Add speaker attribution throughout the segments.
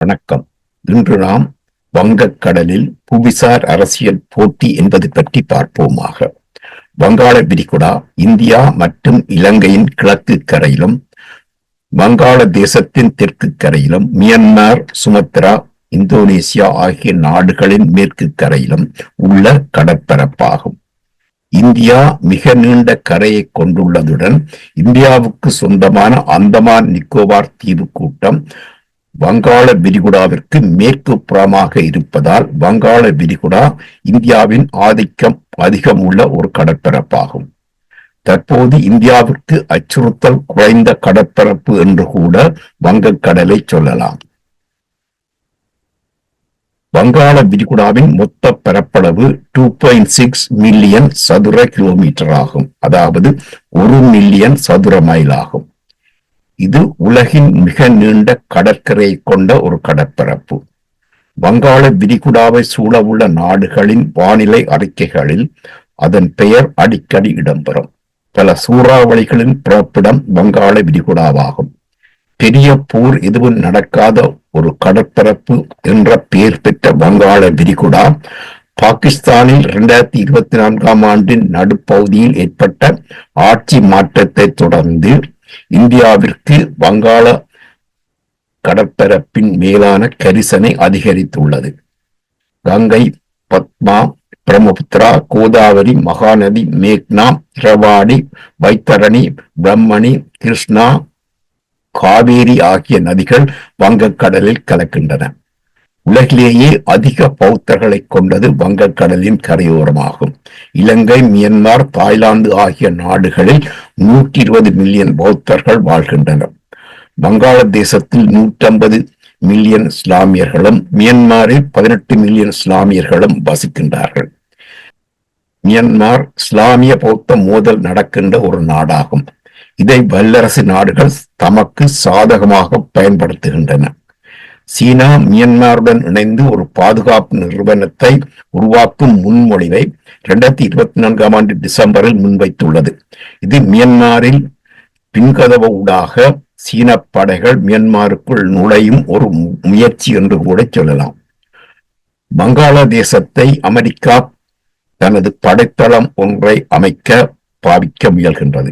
Speaker 1: வணக்கம். இன்று நாம் வங்கக்கடலில் புவிசார் அரசியல் போட்டி என்பது பற்றி பார்ப்போமாக. வங்காள விரிகுடா இந்தியா மற்றும் இலங்கையின் கிழக்கு கரையிலும் வங்காள தேசத்தின் தெற்கு கரையிலும் மியன்மார் சுமத்ரா இந்தோனேசியா ஆகிய நாடுகளின் மேற்கு கரையிலும் உள்ள கடற்பரப்பாகும். இந்தியா மிக நீண்ட கரையை கொண்டுள்ளதுடன் இந்தியாவுக்கு சொந்தமான அந்தமான் நிக்கோபார் தீவு கூட்டம் வங்காள விரிகுடாவிற்கு மேற்கு புறமாக இருப்பதால் வங்காள விரிகுடா இந்தியாவின் ஆதிக்கம் அதிகம் உள்ள ஒரு கடற்பரப்பாகும். தற்போது இந்தியாவிற்கு அச்சுறுத்தல் குறைந்த கடற்பரப்பு என்று கூட வங்கக்கடலை சொல்லலாம். வங்காள விரிகுடாவின் மொத்த பரப்பளவு டூ பாயிண்ட் சிக்ஸ் மில்லியன் சதுர கிலோமீட்டர் ஆகும். அதாவது ஒரு மில்லியன் சதுர மைல் ஆகும். இது உலகின் மிக நீண்ட கடற்கரையை கொண்ட ஒரு கடற்பரப்பு. வங்காள விரிகுடாவை சூழவுள்ள நாடுகளின் வானிலை அறிக்கைகளில் அதன் பெயர் அடிக்கடி இடம்பெறும். பல சூறாவளிகளின் பிறப்பிடம் வங்காள விரிகுடாவாகும். பெரிய போர் எதுவும் நடக்காத ஒரு கடற்பரப்பு என்ற பெயர் பெற்ற வங்காள விரிகுடா பாகிஸ்தானில் இரண்டாயிரத்தி இருபத்தி நான்காம் ஆண்டின் நடுப்பகுதியில் ஏற்பட்ட ஆட்சி மாற்றத்தை தொடர்ந்து இந்தியாவிற்கு வங்காள கடற்பரப்பின் மேலான கரிசனை அதிகரித்துள்ளது. கங்கை பத்மா பிரம்மபுத்திரா கோதாவரி மகாநதி மேக்னா ரவாடி வைத்தரணி பிரம்மணி கிருஷ்ணா காவேரி ஆகிய நதிகள் வங்கக்கடலில் கலக்கின்றன. உலகிலேயே அதிக பௌத்தர்களை கொண்டது வங்கக்கடலின் கரையோரமாகும். இலங்கை மியன்மார் தாய்லாந்து ஆகிய நாடுகளில் நூற்றி இருபது மில்லியன் பௌத்தர்கள் வாழ்கின்றனர். வங்காளதேசத்தில் நூற்றம்பது மில்லியன் இஸ்லாமியர்களும் மியன்மாரில் பதினெட்டு மில்லியன் இஸ்லாமியர்களும் வசிக்கின்றார்கள். மியன்மார் இஸ்லாமிய பௌத்த மோதல் நடக்கின்ற ஒரு நாடாகும். இதை வல்லரசு நாடுகள் தமக்கு சாதகமாக பயன்படுத்துகின்றன. சீனா மியன்மாருடன் இணைந்து ஒரு பாதுகாப்பு நிறுவனத்தை உருவாக்கும் முன்மொழிவை இரண்டாயிரத்தி இருபத்தி நான்காம் ஆண்டு டிசம்பரில் முன்வைத்துள்ளது. இது மியன்மாரில் பின்கதவு ஊடாக சீன படைகள் மியன்மாருக்குள் நுழையும் ஒரு முயற்சி என்று கூட சொல்லலாம். வங்காளதேசத்தை அமெரிக்கா தனது படைத்தளம் ஒன்றை அமைக்க பாவிக்க முயல்கின்றது.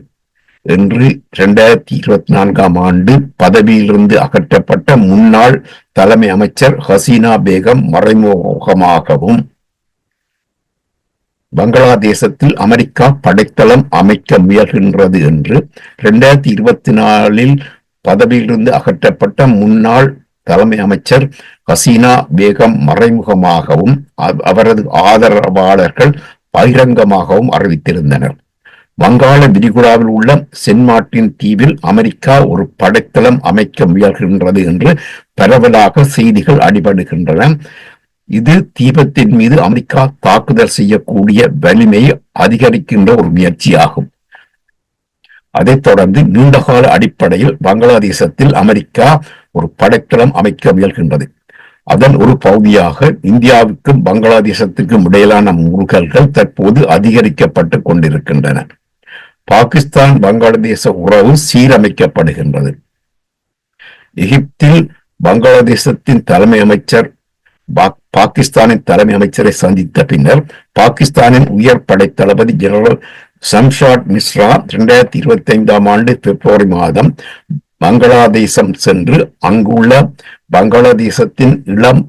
Speaker 1: என்று இரண்டாயிரத்தி இருபத்தி நான்காம் ஆண்டு பதவியிலிருந்து அகற்றப்பட்ட முன்னாள் தலைமை அமைச்சர் ஹசீனா பேகம் மறைமுகமாகவும் பங்களாதேசத்தில் அமெரிக்கா படைத்தளம் அமைக்க முயல்கின்றது என்று இரண்டாயிரத்தி இருபத்தி நாலில் பதவியிலிருந்து அகற்றப்பட்ட முன்னாள் தலைமை அமைச்சர் ஹசீனா பேகம் மறைமுகமாகவும் அவரது ஆதரவாளர்கள் பகிரங்கமாகவும் அறிவித்திருந்தனர். வங்காள விரிகுடாவில் உள்ள சென்மார்டின் தீவில் அமெரிக்கா ஒரு படைத்தளம் அமைக்க முயல்கின்றது என்று பரவலாக செய்திகள் அடிபடுகின்றன. இது தீபத்தின் மீது அமெரிக்கா தாக்குதல் செய்யக்கூடிய வலிமையை அதிகரிக்கின்ற ஒரு முயற்சியாகும். அதைத் தொடர்ந்து நீண்டகால அடிப்படையில் பங்களாதேசத்தில் அமெரிக்கா ஒரு படைத்தளம் அமைக்க முயல்கின்றது. அதன் ஒரு பகுதியாக இந்தியாவுக்கும் பங்களாதேசத்திற்கும் இடையிலான முருகல்கள் தற்போது அதிகரிக்கப்பட்டு கொண்டிருக்கின்றன. பாகிஸ்தான் வங்காளதேச உறவு சீரமைக்கப்படுகின்றது. எகிப்தில் வங்காளதேசத்தின் தலைமை அமைச்சர் பாகிஸ்தானின் தலைமை அமைச்சரை சந்தித்த பின்னர் பாகிஸ்தானின் உயர் படை தளபதி ஜெனரல் சம்ஷாட் மிஸ்ரா இரண்டாயிரத்தி இருபத்தி ஐந்தாம் ஆண்டு பிப்ரவரி மாதம் பங்களாதேசம் சென்று அங்குள்ள பங்களாதேசத்தின் இளம்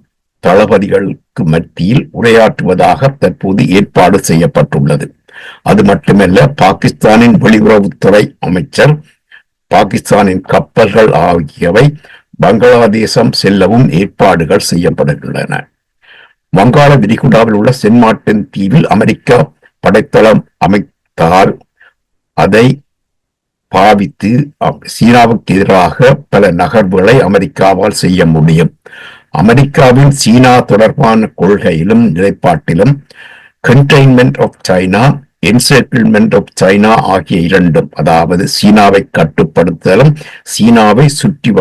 Speaker 1: தளபதிகளுக்கு மத்தியில் உரையாற்றுவதாக தற்போது ஏற்பாடு செய்யப்பட்டுள்ளது. அது மட்டுமல்ல பாகிஸ்தானின் வெளியுறவுத்துறை அமைச்சர் பாகிஸ்தானின் கப்பல்கள் ஆகியவை பங்களாதேசம் செல்லவும் ஏற்பாடுகள் செய்யப்படுகின்றன. வங்காள விரிகுடாவில் உள்ள சென்மார்டன் தீவில் அமெரிக்கா படைத்தளம் அமைத்தால் அதை பாவித்து சீனாவுக்கு எதிராக பல நகர்வுகளை அமெரிக்காவால் செய்ய முடியும். அமெரிக்காவின் சீனா தொடர்பான கொள்கையிலும் நிலைப்பாட்டிலும் containment of China encirclement of China ஆகிய இரண்டும் அதாவது சீனாவை கட்டுப்படுத்தலும் சீனாவை சுற்றி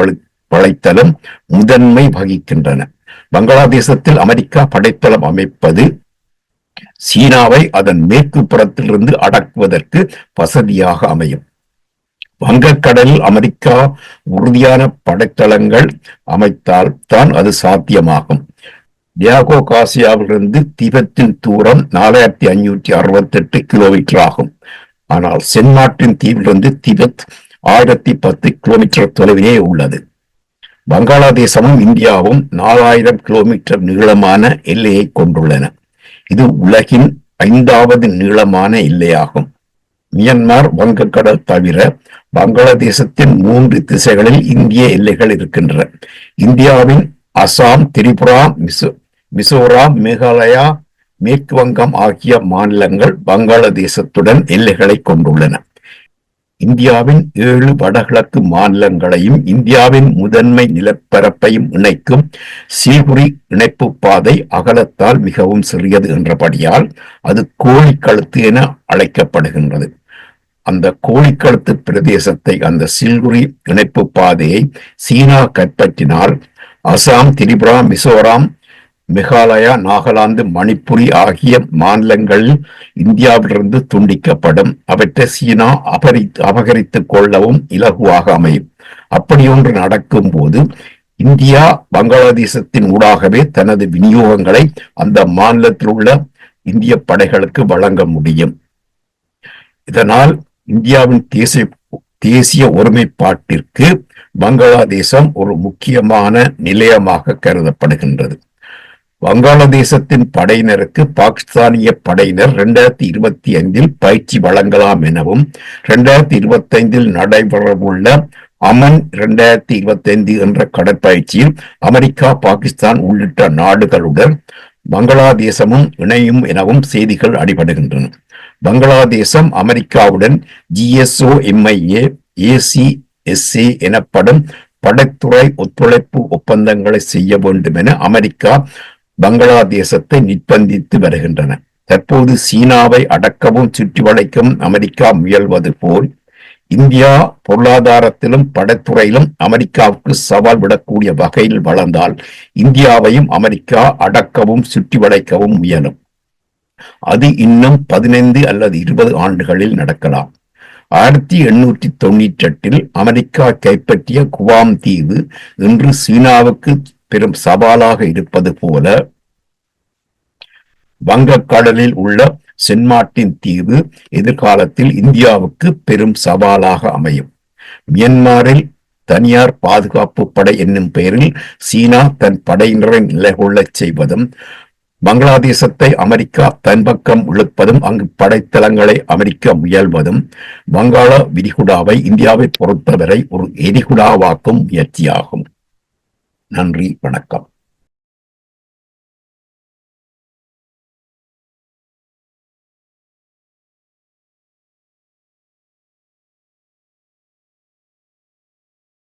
Speaker 1: வளைத்தலும் முதன்மை வகிக்கின்றன. பங்களாதேசத்தில் அமெரிக்கா படைத்தளம் அமைப்பது சீனாவை அதன் மேற்கு புறத்திலிருந்து அடக்குவதற்கு வசதியாக அமையும். வங்கக்கடலில் அமெரிக்கா உறுதியான படைத்தளங்கள் அமைத்தால் தான் அது சாத்தியமாகும். டியாகோ காசியாவிலிருந்து திபெத்தின் தூரம் நாலாயிரத்தி ஐநூற்றி அறுபத்தி எட்டு கிலோமீட்டர் ஆகும். ஆனால் சென்மாட்டின் தீவிலிருந்து திபெத் ஆயிரத்தி பத்து கிலோமீட்டர் தொலைவிலே உள்ளது. வங்காளதேசமும் இந்தியாவும் நாலாயிரம் கிலோமீட்டர் நீளமான எல்லையை கொண்டுள்ளன. இது உலகின் ஐந்தாவது நீளமான எல்லையாகும். மியன்மார் வங்கக்கடல் தவிர வங்காளதேசத்தின் மூன்று திசைகளில் இந்திய எல்லைகள் இருக்கின்றன. இந்தியாவின் அசாம் திரிபுரா மிசோ மிசோராம் மேகாலயா மேற்கு வங்கம் ஆகிய மாநிலங்கள் வங்காளதேசத்துடன் எல்லைகளை கொண்டுள்ளன. இந்தியாவின் ஏழு வடகிழக்கு மாநிலங்களையும் இந்தியாவின் முதன்மை நிலப்பரப்பையும் இணைக்கும் சீகுரி இணைப்பு பாதை அகலத்தால் மிகவும் சிறியது என்றபடியால் அது கோழிக்கழுத்து என அழைக்கப்படுகின்றது. அந்த கோழிக்கழுத்து பிரதேசத்தை அந்த சில்குரி இணைப்பு பாதையை சீனா கைப்பற்றினால் அசாம் திரிபுரா மிசோராம் மேகாலயா நாகாலாந்து மணிப்புரி ஆகிய மாநிலங்களில் இந்தியாவிலிருந்து துண்டிக்கப்படும். அவற்றை சீனா அபரி அபகரித்துக் கொள்ளவும் இலகுவாக அமையும். அப்படியொன்று நடக்கும் போது இந்தியா வங்காளதேசத்தின் ஊடாகவே தனது விநியோகங்களை அந்த மாநிலத்தில் உள்ள இந்திய படைகளுக்கு வழங்க முடியும். இதனால் இந்தியாவின் தேசிய தேசிய ஒருமைப்பாட்டிற்கு பங்களாதேசம் ஒரு முக்கியமான நிலையமாக கருதப்படுகின்றது. வங்காளதேசத்தின் படையினருக்கு பாகிஸ்தானிய படையினர் இரண்டாயிரத்தி இருபத்தி ஐந்தில் பயிற்சி வழங்கலாம் எனவும் இரண்டாயிரத்தி இருபத்தி ஐந்தில் நடைபெறவுள்ள அமன் இரண்டாயிரத்தி இருபத்தி ஐந்து என்ற கடற்பயிற்சியில் அமெரிக்கா பாகிஸ்தான் உள்ளிட்ட நாடுகளுடன் பங்களாதேசமும் இணையும் எனவும் செய்திகள் அடிபடுகின்றன. பங்களாதேசம் அமெரிக்காவுடன் ஜிஎஸ்ஓ எம்ஐஏ ஏசிஎஸ்ஏ எனப்படும் படைத்துறை ஒத்துழைப்பு ஒப்பந்தங்களை செய்ய வேண்டும் என அமெரிக்கா பங்களாதேசத்தை நிர்பந்தித்து வருகின்றன. தற்போது சீனாவை அடக்கவும் சுற்றி வளைக்கவும் அமெரிக்கா முயல்வது போல் இந்தியா பொருளாதாரத்திலும் படைத்துறையிலும் அமெரிக்காவுக்கு சவால் விடக்கூடிய வகையில் வளர்ந்தால் இந்தியாவையும் அமெரிக்கா அடக்கவும் சுற்றி வளைக்கவும் முயலும். அது இன்னும் பதினைந்து அல்லது இருபது ஆண்டுகளில் நடக்கலாம். ஆயிரத்தி எண்ணூற்றி தொண்ணூற்றி எட்டில் அமெரிக்கா கைப்பற்றிய குவாம் தீவு இன்று சீனாவுக்கு பெரும் சவாலாக இருப்பது போல வங்கக்கடலில் உள்ள சென்மாட்டின் தீவு எதிர்காலத்தில் இந்தியாவுக்கு பெரும் சவாலாக அமையும். மியன்மாரில் தனியார் பாதுகாப்பு படை என்னும் பெயரில் சீனா தன் படையினரை நிலைகொள்ளச் செய்வதும் பங்களாதேசத்தை அமெரிக்கா தன் பக்கம் இழுப்பதும் அங்கு படைத்தளங்களை அமெரிக்கா முயல்வதும் வங்காள விரிகுடாவை இந்தியாவை பொறுத்தவரை ஒரு எரிகுடாவாக்கும் முயற்சியாகும். நன்றி வணக்கம்.